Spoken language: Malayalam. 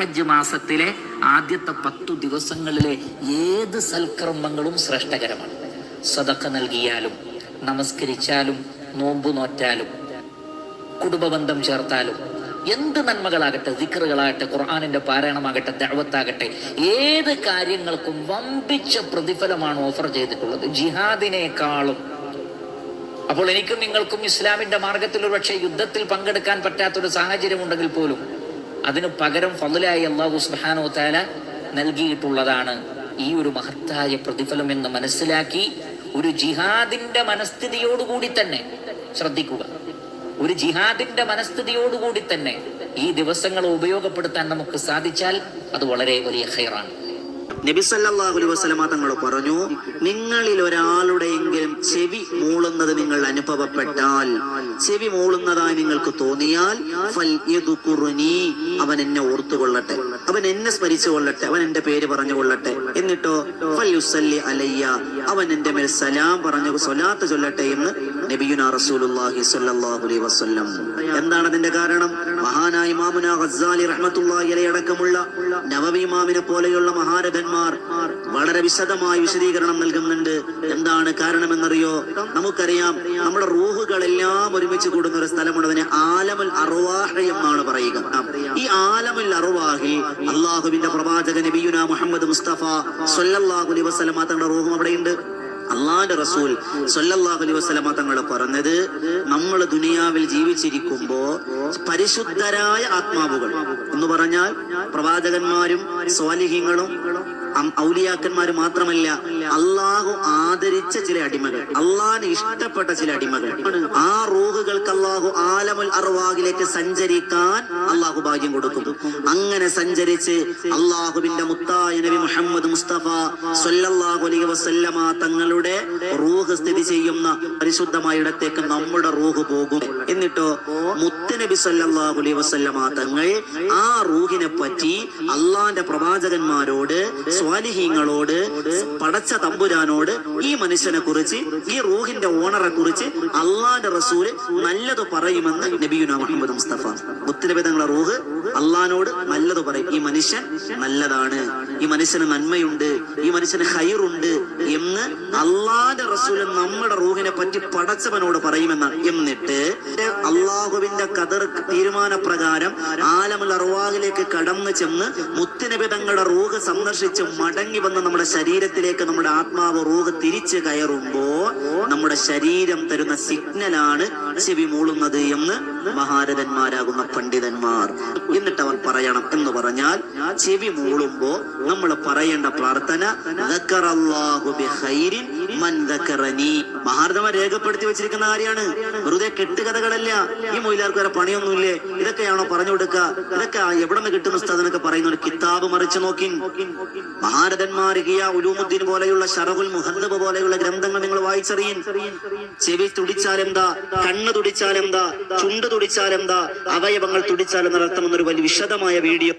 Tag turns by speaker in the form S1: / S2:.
S1: ദുൽഹജ്ജ് മാസത്തിലെ ആദ്യത്തെ പത്തു ദിവസങ്ങളിലെ ഏത് സൽക്കർമ്മങ്ങളും ശ്രേഷ്ഠകരമാണ്. സതക്ക നൽകിയാലും നമസ്കരിച്ചാലും നോമ്പു നോറ്റാലും കുടുംബബന്ധം ചേർത്താലും എന്ത് നന്മകളാകട്ടെ ദിക്കറുകളാകട്ടെ ഖുർആാനിന്റെ പാരായണമാകട്ടെ ദഅവത്താകട്ടെ ഏത് കാര്യങ്ങൾക്കും വമ്പിച്ച പ്രതിഫലമാണ് ഓഫർ ചെയ്തിട്ടുള്ളത്. ജിഹാദിനേക്കാളും. അപ്പോൾ എനിക്കും നിങ്ങൾക്കും ഇസ്ലാമിന്റെ മാർഗത്തിൽ ഒരു പക്ഷേ യുദ്ധത്തിൽ പങ്കെടുക്കാൻ പറ്റാത്തൊരു സാഹചര്യം ഉണ്ടെങ്കിൽ പോലും അതിന് പകരം ഫതിലായി അള്ളാഹു സുബാനോ താല നൽകിയിട്ടുള്ളതാണ് ഈ ഒരു മഹത്തായ പ്രതിഫലം എന്ന് മനസ്സിലാക്കി ഒരു ജിഹാദിന്റെ മനസ്ഥിതിയോടുകൂടി തന്നെ ശ്രദ്ധിക്കുക. ഒരു ജിഹാദിന്റെ മനസ്ഥിതിയോടുകൂടി തന്നെ ഈ ദിവസങ്ങൾ ഉപയോഗപ്പെടുത്താൻ നമുക്ക് സാധിച്ചാൽ അത് വളരെ വലിയ ഹൈറാണ്
S2: നബി സല്ലല്ലാഹു അലൈഹി വസല്ലമ തങ്ങൾ പറഞ്ഞു നിങ്ങളിൽ ഒരാളുടെയെങ്കിലും ചെവി മൂളുന്നത് നിങ്ങൾ അനുഭവപ്പെട്ടാൽ ചെവി മൂളുന്നതായി നിങ്ങൾക്ക് തോന്നിയാൽ അവൻ എന്നെ ഓർത്തു ഓർത്തുകൊള്ളട്ടെ അവൻ എന്നെ സ്മരിച്ചു കൊള്ളട്ടെ അവൻ എന്റെ പേര് പറഞ്ഞു കൊള്ളട്ടെ എന്നിട്ടോ ഫൽ അലയ്യ അവൻ എന്റെ മേൽ സലാം പറഞ്ഞു സ്വലാത്ത് ചൊല്ലട്ടെ എന്ന് നബിയുന റസൂലുള്ളാഹി സ്വല്ലല്ലാഹു അലൈഹി വസല്ലം. എന്താണ് അതിന്റെ കാരണം? മഹാനായ ഇമാമുന ഗസ്സാലി റഹ്മത്തുള്ളാഹി അലൈഹി അടക്കമുള്ള നവവി ഇമാമിനെ പോലെയുള്ള മഹാരഥന്മാർ വളരെ വിശദമായി വിശദീകരണം നൽകുന്നുണ്ട്. എന്താണ് കാരണമെന്നറിയോ? നമുക്കറിയാം നമ്മുടെ റൂഹുകളെല്ലാം ഒരുമിച്ച് കൂടുന്ന ഒരു സ്ഥലമുണ്ട് അതിനെ ആലമുൽ അറുവാഹ് എന്നാണ് പറയുക. ഈ ആലമുൽ അറുവാഹിൽ അള്ളാഹുവിന്റെ പ്രവാചക നബിയുന മുഹമ്മദ് മുസ്തഫ സ്വല്ലല്ലാഹു അലൈഹി വസല്ലമ തങ്ങളുടെ റൂഹും അവിടെയുണ്ട്. അള്ളാന്റെ റസൂൽ സൊല്ലാഹു അലൈഹി വസല്ലമ തങ്ങൾ പറഞ്ഞത് നമ്മൾ ദുനിയാവിൽ ജീവിച്ചിരിക്കുമ്പോ പരിശുദ്ധരായ ആത്മാവുകൾ എന്ന് പറഞ്ഞാൽ പ്രവാചകന്മാരും സ്വാലിഹ്യങ്ങളും ഔലിയാക്കന്മാര് മാത്രമല്ല അള്ളാഹു ആദരിച്ച ചില അടിമകൾ അള്ളാഹിന് ഇഷ്ടപ്പെട്ട ചില അടിമകൾ. ആ റൂഹുകൾക്ക് അള്ളാഹു ആലമുൽ അർവാഹിലേക്ക് സഞ്ചരിക്കാൻ അള്ളാഹു ഭാഗ്യം കൊടുക്കും. അങ്ങനെ സഞ്ചരിച്ച് അള്ളാഹുവിന്റെ മുത്തായ നബി മുഹമ്മദ് മുസ്തഫ സൊല്ലാഹു അലൈഹി വസല്ലമ തങ്ങളുടെ റൂഹ് സ്ഥിതി ചെയ്യുന്ന പരിശുദ്ധമായ ഇടത്തേക്ക് നമ്മുടെ റൂഹ് പോകും. എന്നിട്ടോ മുത്തനബി സല്ലല്ലാഹു അലൈഹി വസല്ലമ തങ്ങൾ ആ റൂഹിനെ പറ്റി അള്ളാന്റെ പ്രവാചകന്മാരോട് സ്വാലിഹീങ്ങളോട് പടച്ച തമ്പുരാനോട് ഈ മനുഷ്യനെ കുറിച്ച് ഈ റൂഹിന്റെ ഓണറെ കുറിച്ച് അള്ളാന്റെ റസൂൽ നല്ലത് പറയുമെന്ന് നബിയുന മുഹമ്മദ് മുസ്തഫ. മുത്തനബി തങ്ങളെ റൂഹ് അള്ളഹാനോട് നല്ലത് പറയും. ഈ മനുഷ്യൻ നല്ലതാണ്. ഈ മനുഷ്യന് നന്മയുണ്ട്. ഈ മനുഷ്യന് ഹൈറുണ്ട് എന്ന് അള്ളാന്റെ റസൂൽ നമ്മുടെ റൂഹിനെ പറ്റി പടച്ചവനോട് പറയുമെന്നാണ് എന്നിട്ട് അള്ളാഹുവിന്റെ കതർ തീരുമാനപ്രകാരം ആലമുൽ അറുവാഹിലേക്ക് കടന്നു ചെന്ന് മുത്തിനിബിതങ്ങളുടെ റൂഹ് സന്ദർശിച്ച് മടങ്ങി വന്ന് നമ്മുടെ ശരീരത്തിലേക്ക് നമ്മുടെ ആത്മാവ് റൂഹ് തിരിച്ചു കയറുമ്പോ നമ്മുടെ ശരീരം തരുന്ന സിഗ്നലാണ് ചെവി മൂളുന്നത് എന്ന് മഹാരഥന്മാരാകുന്ന പണ്ഡിതന്മാർ എന്നിട്ട് അവർ പറയണം എന്ന് പറഞ്ഞാൽ ചെവി മൂളുമ്പോ നമ്മൾ പറയേണ്ട പ്രാർത്ഥന. മഹാരഥന്മാർ രേഖപ്പെടുത്തി വെച്ചിരിക്കുന്ന കാര്യമാണ്. വെറുതെ കെട്ടുകഥകളല്ല. ഈ മൊയിലാർക്ക് വരെ പണിയൊന്നുമില്ലേ? ഇതൊക്കെയാണോ പറഞ്ഞു കൊടുക്കുക? ഇതൊക്കെ എവിടെ നിന്ന് കിട്ടുന്ന ഉസ്താദിനൊക്കെ പറയുന്ന കിതാബ് മറിച്ചു നോക്കി മഹാരഥന്മാർ ഉലൂമുദ്ദീൻ പോലെയുള്ള ഷറഹുൽ മുഹന്ദബ് പോലെയുള്ള ഗ്രന്ഥങ്ങൾ നിങ്ങൾ വായിച്ചറിയിൻ. ചെവി തുടിച്ചാൽ എന്താ? കണ്ണ് തുടിച്ചാലെന്താ? ചുണ്ട് തുടിച്ചാലെന്താ? അവയവങ്ങൾ തുടിച്ചാലെന്നർത്ഥം എന്നൊരു വലിയ വിശദമായ വീഡിയോ